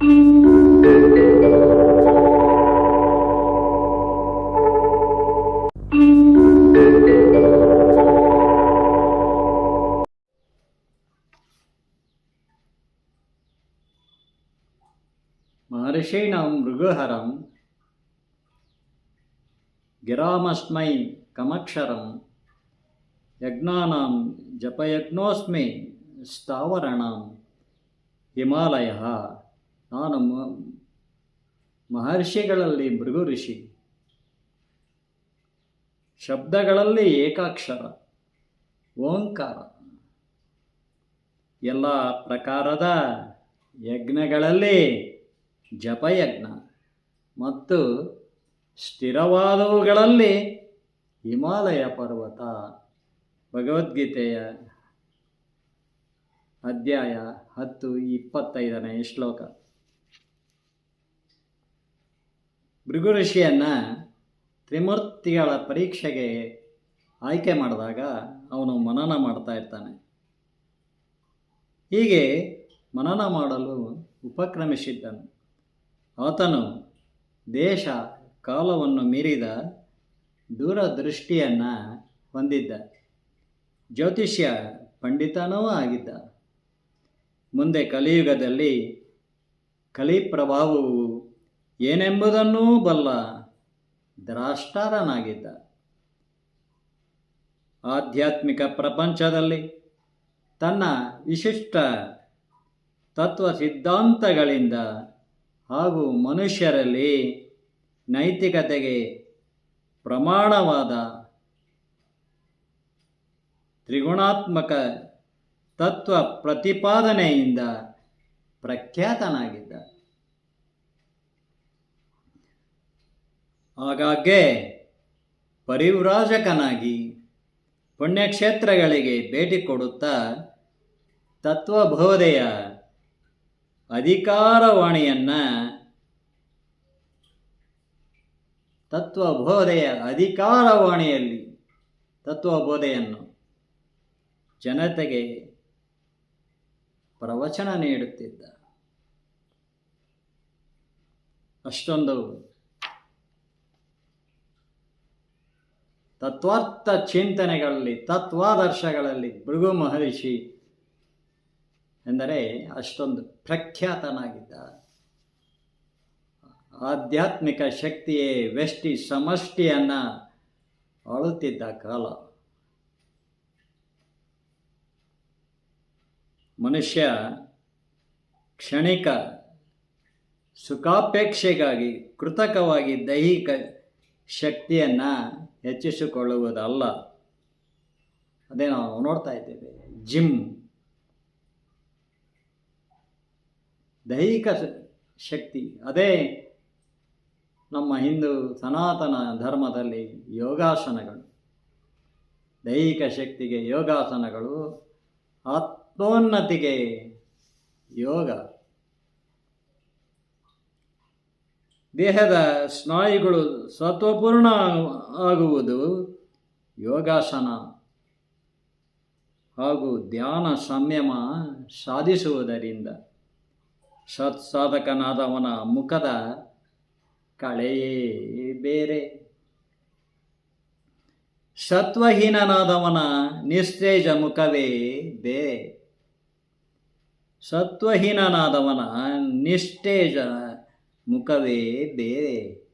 మహర్షీణం మృగుహరం గిరామస్మై కమక్షరం యజ్ఞానాం జపయజ్ఞోస్మి స్థావరణం హిమాలయ ನಾನು ಮಹರ್ಷಿಗಳಲ್ಲಿ ಭೃಗು ಋಷಿ. ಶಬ್ದಗಳಲ್ಲಿ ಏಕಾಕ್ಷರ, ಓಂಕಾರ. ಎಲ್ಲ ಪ್ರಕಾರದ ಯಜ್ಞಗಳಲ್ಲಿ ಜಪಯಜ್ಞ ಮತ್ತು ಸ್ಥಿರವಾದವುಗಳಲ್ಲಿ ಹಿಮಾಲಯ ಪರ್ವತ, ಭಗವದ್ಗೀತೆಯ ಅಧ್ಯಾಯ ಹತ್ತು ಇಪ್ಪತ್ತೈದನೇ ಶ್ಲೋಕ. ಭೃಗು ಋಷಿಯನ್ನು ತ್ರಿಮೂರ್ತಿಗಳ ಪರೀಕ್ಷೆಗೆ ಆಯ್ಕೆ ಮಾಡಿದಾಗ ಅವನು ಮನನ ಮಾಡ್ತಾ ಇರ್ತಾನೆ. ಹೀಗೆ ಮನನ ಮಾಡಲು ಉಪಕ್ರಮಿಸಿದ್ದನು. ಆತನು ದೇಶ ಕಾಲವನ್ನು ಮೀರಿದ ದೂರದೃಷ್ಟಿಯನ್ನು ಹೊಂದಿದ್ದ. ಜ್ಯೋತಿಷ್ಯ ಪಂಡಿತನೂ ಆಗಿದ್ದ. ಮುಂದೆ ಕಲಿಯುಗದಲ್ಲಿ ಕಲಿ ಪ್ರಭಾವವು ಏನೆಂಬುದನ್ನೂ ಬಲ್ಲ ದ್ರಾಷ್ಟಾರನಾಗಿದ್ದ. ಆಧ್ಯಾತ್ಮಿಕ ಪ್ರಪಂಚದಲ್ಲಿ ತನ್ನ ವಿಶಿಷ್ಟ ತತ್ವ ಸಿದ್ಧಾಂತಗಳಿಂದ ಹಾಗೂ ಮನುಷ್ಯರಲ್ಲಿ ನೈತಿಕತೆಗೆ ಪ್ರಮಾಣವಾದ ತ್ರಿಗುಣಾತ್ಮಕ ತತ್ವ ಪ್ರತಿಪಾದನೆಯಿಂದ ಪ್ರಖ್ಯಾತನಾಗಿದ್ದ. ಆಗಾಗ್ಗೆ ಪರಿವ್ರಾಜಕನಾಗಿ ಪುಣ್ಯಕ್ಷೇತ್ರಗಳಿಗೆ ಭೇಟಿ ಕೊಡುತ್ತಾ ತತ್ವಬೋಧೆಯ ಅಧಿಕಾರವಾಣಿಯನ್ನು ತತ್ವಬೋಧೆಯ ಅಧಿಕಾರವಾಣಿಯಲ್ಲಿ ತತ್ವಬೋಧೆಯನ್ನು ಜನತೆಗೆ ಪ್ರವಚನ ನೀಡುತ್ತಿದ್ದ. ಅಷ್ಟೊಂದು ತತ್ವಾರ್ಥ ಚಿಂತನೆಗಳಲ್ಲಿ, ತತ್ವಾದರ್ಶಗಳಲ್ಲಿ ಭೃಗು ಮಹರ್ಷಿ ಎಂದರೆ ಅಷ್ಟೊಂದು ಪ್ರಖ್ಯಾತನಾಗಿದ್ದ ಆಧ್ಯಾತ್ಮಿಕ ಶಕ್ತಿಯೇ ವ್ಯಷ್ಟಿ ಸಮಷ್ಟಿಯನ್ನು ಅಳುತ್ತಿದ್ದ ಕಾಲ. ಮನುಷ್ಯ ಕ್ಷಣಿಕ ಸುಖಾಪೇಕ್ಷೆಗಾಗಿ ಕೃತಕವಾಗಿ ದೈಹಿಕ ಶಕ್ತಿಯನ್ನು ಹೆಚ್ಚಿಸಿಕೊಳ್ಳುವುದಲ್ಲ. ಅದೇ ನಾವು ನೋಡ್ತಾ ಇದ್ದೇವೆ. ಜಿಮ್. ದೈಹಿಕ ಶಕ್ತಿ. ಅದೇ ನಮ್ಮ ಹಿಂದೂ ಸನಾತನ ಧರ್ಮದಲ್ಲಿ ಯೋಗಾಸನಗಳು. ದೈಹಿಕ ಶಕ್ತಿಗೆ ಯೋಗಾಸನಗಳು, ಆತ್ಮೋನ್ನತಿಗೆ ಯೋಗ. ದೇಹದ ಸ್ನಾಯುಗಳು ಸತ್ವಪೂರ್ಣ ಆಗುವುದು ಯೋಗಾಸನ ಹಾಗೂ ಧ್ಯಾನ ಸಂಯಮ ಸಾಧಿಸುವುದರಿಂದ ಸತ್ಸಾಧಕನಾದವನ ಮುಖದ ಕಳೆಯೇ ಬೇರೆ. ಸತ್ವಹೀನನಾದವನ ನಿಸ್ತೇಜ ಮುಖವೇ ಬೇರೆ ಸತ್ವಹೀನನಾದವನ ನಿಸ್ತೇಜ ಮುಖವೇ ಬೇರೆ.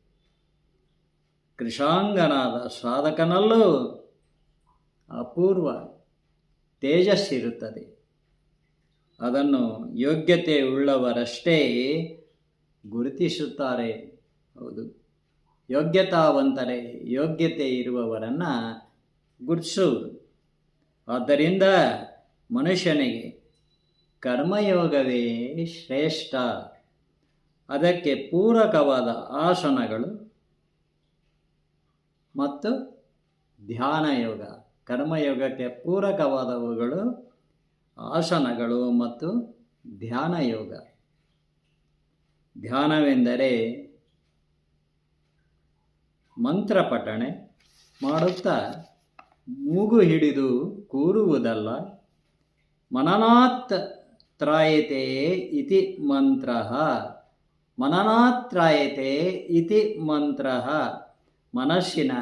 ಕೃಷಾಂಗನಾದ ಸಾಧಕನಲ್ಲೂ ಅಪೂರ್ವ ತೇಜಸ್ಸಿರುತ್ತದೆ ಅದನ್ನು ಯೋಗ್ಯತೆ ಉಳ್ಳವರಷ್ಟೇ ಗುರುತಿಸುತ್ತಾರೆ. ಹೌದು. ಯೋಗ್ಯತಾವಂತರೇ ಯೋಗ್ಯತೆ ಇರುವವರನ್ನು ಗುರುತಿಸುವುದು. ಆದ್ದರಿಂದ ಮನುಷ್ಯನಿಗೆ ಕರ್ಮಯೋಗವೇ ಶ್ರೇಷ್ಠ. ಅದಕ್ಕೆ ಪೂರಕವಾದ ಆಸನಗಳು ಮತ್ತು ಧ್ಯಾನ ಯೋಗ ಕರ್ಮಯೋಗಕ್ಕೆ ಪೂರಕವಾದವುಗಳು ಆಸನಗಳು ಮತ್ತು ಧ್ಯಾನ ಯೋಗ ಧ್ಯಾನವೆಂದರೆ ಮಂತ್ರ ಪಠಣೆ ಮಾಡುತ್ತಾ ಮೂಗು ಹಿಡಿದು ಕೂರುವುದಲ್ಲ, ಮನನಾತ್ ತ್ರಾಯತೆಯೇ ಇತಿ ಮಂತ್ರ. ಮನನಾತ್ರಾಯತೆ ಇತಿ ಮಂತ್ರ. ಮನಸ್ಸಿನ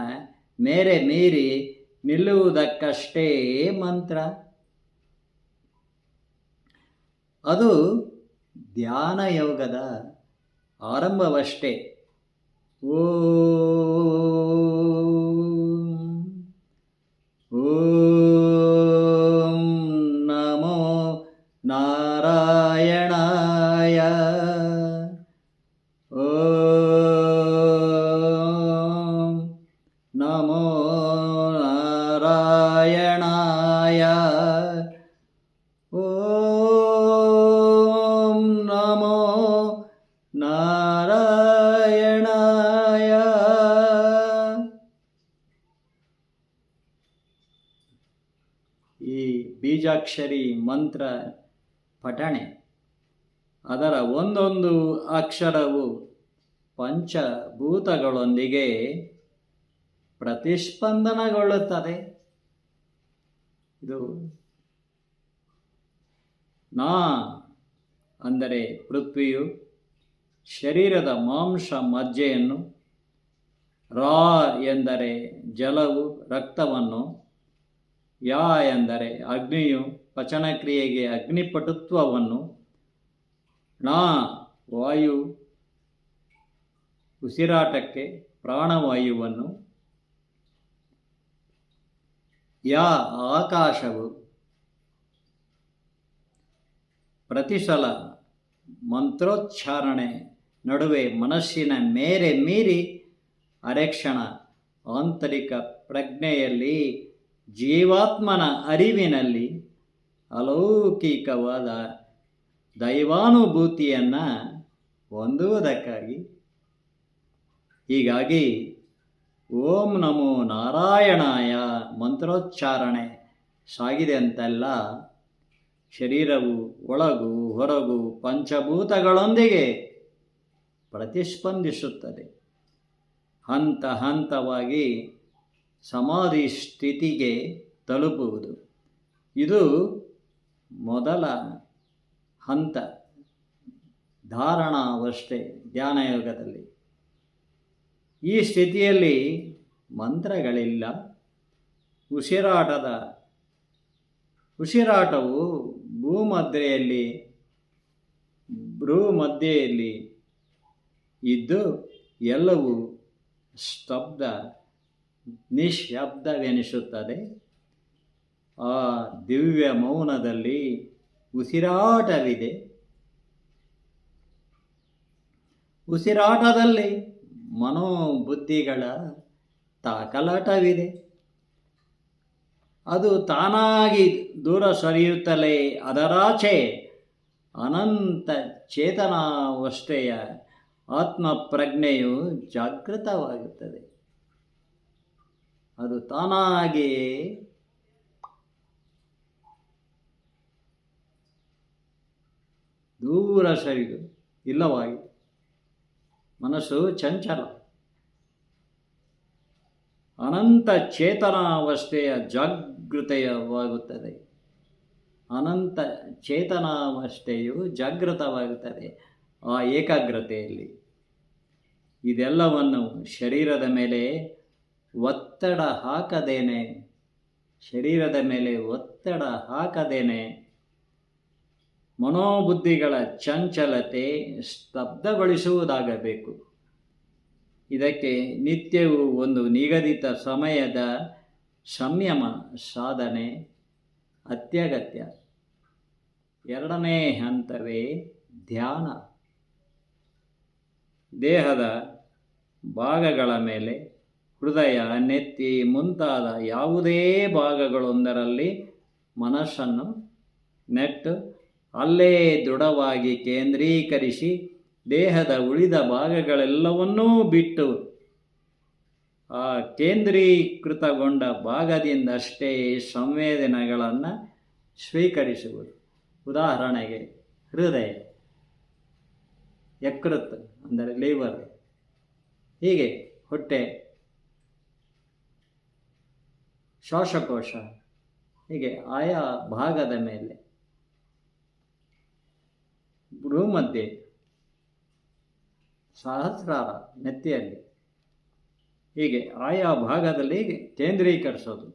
ಮೇರೆ ಮೀರಿ ನಿಲ್ಲುವುದಕ್ಕಷ್ಟೇ ಮಂತ್ರ. ಅದು ಧ್ಯಾನ ಯೋಗದ ಆರಂಭವಷ್ಟೇ. ಓಂ ಈ ಬೀಜಾಕ್ಷರಿ ಮಂತ್ರ ಪಠಣೆ. ಅದರ ಒಂದೊಂದು ಅಕ್ಷರವು ಪಂಚಭೂತಗಳೊಂದಿಗೆ ಪ್ರತಿಸ್ಪಂದನಗೊಳ್ಳುತ್ತದೆ. ಇದು ನಾ ಅಂದರೆ ಪೃಥ್ವಿಯು, ಶರೀರದ ಮಾಂಸ ಮಜ್ಜೆಯನ್ನು, ರಾ ಎಂದರೆ ಜಲವು, ರಕ್ತವನ್ನು ಯಾ ಎಂದರೆ ಅಗ್ನಿಯು ಪಚನಕ್ರಿಯೆಗೆ ಅಗ್ನಿಪಟುತ್ವವನ್ನು. ನಾ ವಾಯು ಉಸಿರಾಟಕ್ಕೆ ಪ್ರಾಣವಾಯುವನ್ನು. ಯಾ ಆಕಾಶವು ಪ್ರತಿಸಲ ಮಂತ್ರೋಚ್ಚಾರಣೆ ನಡುವೆ ಮನಸ್ಸಿನ ಮೇರೆ ಮೀರಿ ಅರೆಕ್ಷಣ, ಆಂತರಿಕ ಪ್ರಜ್ಞೆಯಲ್ಲಿ ಜೀವಾತ್ಮನ ಅರಿವಿನಲ್ಲಿ ಅಲೌಕಿಕವಾದ ದೈವಾನುಭೂತಿಯನ್ನು ಹೊಂದುವುದಕ್ಕಾಗಿ. ಹೀಗಾಗಿ ಓಂ ನಮೋ ನಾರಾಯಣಾಯ ಮಂತ್ರೋಚ್ಚಾರಣೆ ಸಾಗಿದೆ ಅಂತೆಲ್ಲ ಶರೀರವು ಒಳಗು ಹೊರಗು ಪಂಚಭೂತಗಳೊಂದಿಗೆ ಪ್ರತಿಸ್ಪಂದಿಸುತ್ತದೆ. ಹಂತ ಹಂತವಾಗಿ ಸಮಾಧಿ ಸ್ಥಿತಿಗೆ ತಲುಪುವುದು. ಇದು ಮೊದಲ ಹಂತ. ಧಾರಣಾವಸ್ಥೆ ಧ್ಯಾನಯೋಗದಲ್ಲಿ. ಈ ಸ್ಥಿತಿಯಲ್ಲಿ ಮಂತ್ರಗಳಿಲ್ಲ. ಉಸಿರಾಟದ, ಉಸಿರಾಟವು ಭೂಮಧ್ಯೆಯಲ್ಲಿ ಭ್ರೂ ಮಧ್ಯೆಯಲ್ಲಿ ಇದ್ದು ಎಲ್ಲವೂ ಸ್ತಬ್ಧ ನಿಶ್ಶಬ್ದವೆನಿಸುತ್ತದೆ ಆ ದಿವ್ಯ ಮೌನದಲ್ಲಿ ಉಸಿರಾಟವಿದೆ. ಉಸಿರಾಟದಲ್ಲಿ ಮನೋಬುದ್ಧಿಗಳ ತಾಕಲಾಟವಿದೆ. ಅದು ತಾನಾಗಿ ದೂರ ಸರಿಯುತ್ತಲೇ ಅದರಾಚೆ ಅನಂತ ಚೇತನಾವಸ್ಥೆಯ ಆತ್ಮಪ್ರಜ್ಞೆಯು ಜಾಗೃತವಾಗುತ್ತದೆ. ಅದು ತಾನಾಗಿಯೇ ದೂರ ಸರಿದು, ಇಲ್ಲವಾಗಿ ಮನಸ್ಸು ಚಂಚಲ. ಅನಂತ ಚೇತನಾವಸ್ಥೆಯ ಜಾಗೃತೆಯವಾಗುತ್ತದೆ. ಅನಂತ ಚೇತನಾವಸ್ಥೆಯು ಜಾಗೃತವಾಗುತ್ತದೆ ಆ ಏಕಾಗ್ರತೆಯಲ್ಲಿ. ಇದೆಲ್ಲವನ್ನು ಶರೀರದ ಮೇಲೆ ಒತ್ತಡ ಹಾಕದೇನೆ, ಶರೀರದ ಮೇಲೆ ಒತ್ತಡ ಹಾಕದೇನೆ. ಮನೋಬುದ್ಧಿಗಳ ಚಂಚಲತೆ ಸ್ತಬ್ಧಗೊಳಿಸುವುದಾಗಬೇಕು. ಇದಕ್ಕೆ ನಿತ್ಯವೂ ಒಂದು ನಿಗದಿತ ಸಮಯದ ಸಂಯಮ ಸಾಧನೆ ಅತ್ಯಗತ್ಯ. ಎರಡನೇ ಹಂತವೇ ಧ್ಯಾನ. ದೇಹದ ಭಾಗಗಳ ಮೇಲೆ ಹೃದಯ ನೆತ್ತಿ ಮುಂತಾದ ಯಾವುದೇ ಭಾಗಗಳೊಂದರಲ್ಲಿ ಮನಸ್ಸನ್ನು ನೆಟ್ಟು ಅಲ್ಲೇ ದೃಢವಾಗಿ ಕೇಂದ್ರೀಕರಿಸಿ ದೇಹದ ಉಳಿದ ಭಾಗಗಳೆಲ್ಲವನ್ನೂ ಬಿಟ್ಟು ಆ ಕೇಂದ್ರೀಕೃತಗೊಂಡ ಭಾಗದಿಂದಷ್ಟೇ ಸಂವೇದನೆಗಳನ್ನು ಸ್ವೀಕರಿಸುವುದು. ಉದಾಹರಣೆಗೆ ಹೃದಯ, ಯಕೃತ್ ಅಂದರೆ ಲಿವರ್ ಹೀಗೆ ಹೊಟ್ಟೆ ಶ್ವಾಸಕೋಶ, ಹೀಗೆ ಆಯಾ ಭಾಗದ ಮೇಲೆ. ಭ್ರೂಮಧ್ಯೆ ಸಹಸ್ರಾರ ನೆತ್ತಿಯಲ್ಲಿ. ಹೀಗೆ ಆಯಾ ಭಾಗದಲ್ಲಿ ಕೇಂದ್ರೀಕರಿಸೋದು.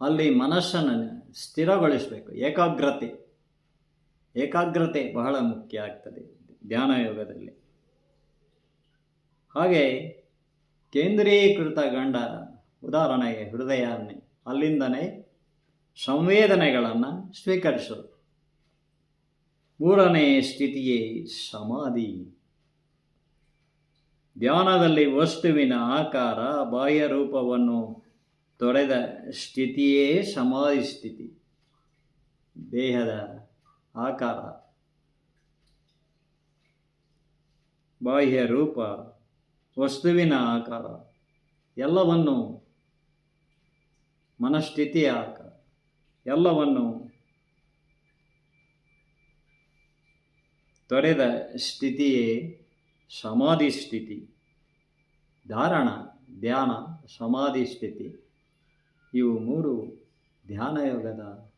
ಅಲ್ಲಿ ಮನಸ್ಸನ್ನು ಸ್ಥಿರಗೊಳಿಸಬೇಕು, ಏಕಾಗ್ರತೆ. ಏಕಾಗ್ರತೆ ಬಹಳ ಮುಖ್ಯ ಆಗ್ತದೆ ಧ್ಯಾನ ಯೋಗದಲ್ಲಿ ಹಾಗೆ ಕೇಂದ್ರೀಕೃತ ಗಂಡ ಉದಾಹರಣೆಗೆ ಹೃದಯನೆ, ಅಲ್ಲಿಂದನೇ ಸಂವೇದನೆಗಳನ್ನು ಸ್ವೀಕರಿಸೋದು. ಮೂರನೇ ಸ್ಥಿತಿಯೇ ಸಮಾಧಿ. ಧ್ಯಾನದಲ್ಲಿ ವಸ್ತುವಿನ ಆಕಾರ, ಬಾಹ್ಯ ರೂಪವನ್ನು ತೊರೆದ ಸ್ಥಿತಿಯೇ ಸಮಾಧಿ ಸ್ಥಿತಿ. ದೇಹದ ಆಕಾರ, ಬಾಹ್ಯ ರೂಪ ವಸ್ತುವಿನ ಆಕಾರ, ಎಲ್ಲವನ್ನು ಮನಸ್ಥಿತಿಯ ಆಕಾರ, ಎಲ್ಲವನ್ನು ತೊರೆದ ಸ್ಥಿತಿಯೇ ಸಮಾಧಿ ಸ್ಥಿತಿ, ಧಾರಣ, ಧ್ಯಾನ, ಸಮಾಧಿ ಸ್ಥಿತಿ. ಇವು ಮೂರು ಧ್ಯಾನ ಯೋಗದ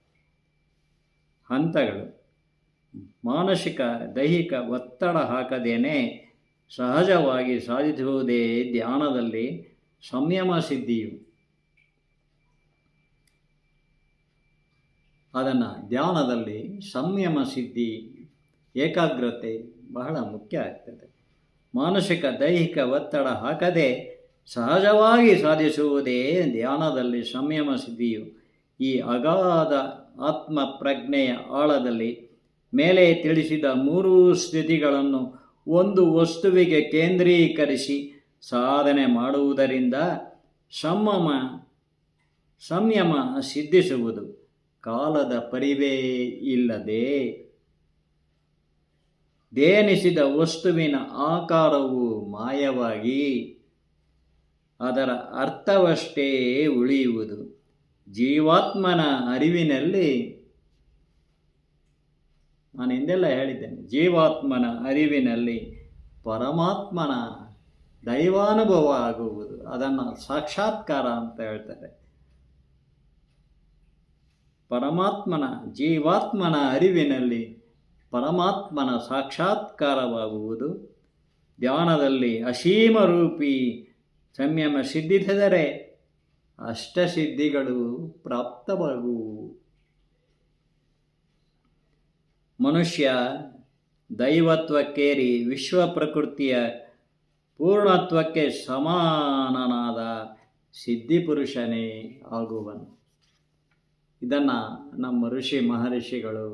ಹಂತಗಳು. ಮಾನಸಿಕ, ದೈಹಿಕ ಒತ್ತಡ ಹಾಕದೇನೆ ಸಹಜವಾಗಿ ಸಾಧಿಸುವುದೇ ಧ್ಯಾನದಲ್ಲಿ ಸಂಯಮ ಸಿದ್ಧಿಯು ಅದನ್ನು ಧ್ಯಾನದಲ್ಲಿ ಸಂಯಮ ಸಿದ್ಧಿ ಏಕಾಗ್ರತೆ ಬಹಳ ಮುಖ್ಯ ಆಗ್ತದೆ. ಮಾನಸಿಕ, ದೈಹಿಕ ಒತ್ತಡ ಹಾಕದೆ ಸಹಜವಾಗಿ ಸಾಧಿಸುವುದೇ ಧ್ಯಾನದಲ್ಲಿ ಸಂಯಮ ಸಿದ್ಧಿಯು ಈ ಅಗಾಧ ಆತ್ಮ ಪ್ರಜ್ಞೆಯ ಆಳದಲ್ಲಿ ಮೇಲೆ ತಿಳಿಸಿದ ಮೂರು ಸ್ಥಿತಿಗಳನ್ನು ಒಂದು ವಸ್ತುವಿಗೆ ಕೇಂದ್ರೀಕರಿಸಿ ಸಾಧನೆ ಮಾಡುವುದರಿಂದ ಸಂಯಮ ಸಂಯಮ ಸಿದ್ಧಿಸುವುದು. ಕಾಲದ ಪರಿವೇ ಇಲ್ಲದೆ ದೇನಿಸಿದ ವಸ್ತುವಿನ ಆಕಾರವು ಮಾಯವಾಗಿ ಅದರ ಅರ್ಥವಷ್ಟೇ ಉಳಿಯುವುದು. ಜೀವಾತ್ಮನ ಅರಿವಿನಲ್ಲಿ ನಾನು ಹಿಂದೆಲ್ಲ ಹೇಳಿದ್ದೇನೆ, ಜೀವಾತ್ಮನ ಅರಿವಿನಲ್ಲಿ ಪರಮಾತ್ಮನ ದೈವಾನುಭವ ಆಗುವುದು, ಅದನ್ನು ಸಾಕ್ಷಾತ್ಕಾರ ಅಂತ ಹೇಳ್ತಾರೆ. ಪರಮಾತ್ಮನ, ಜೀವಾತ್ಮನ ಅರಿವಿನಲ್ಲಿ ಪರಮಾತ್ಮನ ಸಾಕ್ಷಾತ್ಕಾರವಾಗುವುದು. ಧ್ಯಾನದಲ್ಲಿ ಅಸೀಮ ರೂಪಿ ಸಂಯಮ ಸಿದ್ಧಿಸಿದರೆ ಅಷ್ಟಸಿದ್ಧಿಗಳು ಪ್ರಾಪ್ತವಾಗುವು. ಮನುಷ್ಯ ದೈವತ್ವಕ್ಕೇರಿ ವಿಶ್ವ ಪ್ರಕೃತಿಯ ಪೂರ್ಣತ್ವಕ್ಕೆ ಸಮಾನನಾದ ಸಿದ್ಧಿಪುರುಷನೇ ಆಗುವನು. ಇದನ್ನು ನಮ್ಮ ಋಷಿ ಮಹರ್ಷಿಗಳು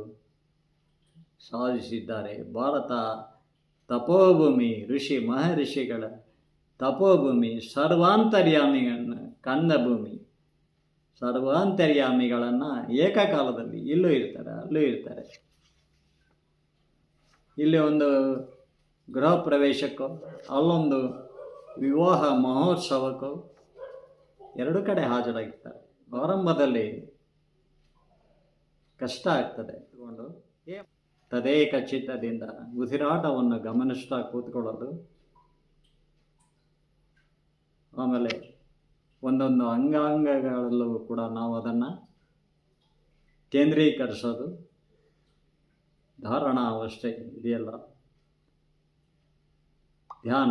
ಸಾಧಿಸಿದ್ದಾರೆ. ಭಾರತ ತಪೋಭೂಮಿ ಋಷಿ ಮಹರ್ಷಿಗಳ ತಪೋಭೂಮಿ ಸರ್ವಾಂತರ್ಯಾಮಿಗಳನ್ನು ಕಂದ ಭೂಮಿ ಸರ್ವಾಂತರ್ಯಾಮಿಗಳನ್ನು ಏಕಕಾಲದಲ್ಲಿ ಇಲ್ಲೂ ಇರ್ತಾರೆ, ಅಲ್ಲೂ ಇರ್ತಾರೆ. ಇಲ್ಲಿ ಒಂದು ಗೃಹ ಪ್ರವೇಶಕ್ಕೋ, ಅಲ್ಲೊಂದು ವಿವಾಹ ಮಹೋತ್ಸವಕ್ಕೋ ಎರಡು ಕಡೆ ಹಾಜರಾಗಿರ್ತಾರೆ ಆರಂಭದಲ್ಲಿ ಕಷ್ಟ ಆಗ್ತದೆ. ತಗೊಂಡು ತದೇಕ ಚಿತ್ತದಿಂದ ಉಸಿರಾಟವನ್ನು ಗಮನಿಸ್ತಾ ಕೂತ್ಕೊಳ್ಳೋದು. ಆಮೇಲೆ ಒಂದೊಂದು ಅಂಗಾಂಗಗಳಲ್ಲೂ ಕೂಡ ನಾವು ಅದನ್ನು ಕೇಂದ್ರೀಕರಿಸೋದು. ಧಾರಣ ಇದೆಯಲ್ಲ. ಧ್ಯಾನ.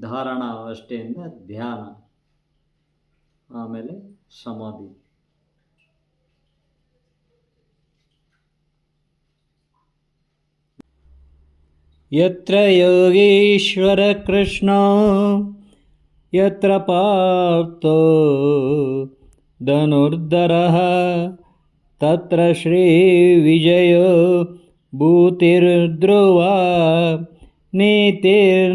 ಧಾರಣ ಅವಸ್ಥೆಯಿಂದ ಧ್ಯಾನ. ಆಮೇಲೆ ಸಮಾಧಿ. ಯತ್ರ ಯೋಗೀಶ್ವರ ಕೃಷ್ಣ ಯತ್ರ ಪಾಪ್ತೋ ಧನುರ್ಧರः. तत्र श्रीविजयो भूतिर्ध्रुवा नीतिर्मतिर्ममा।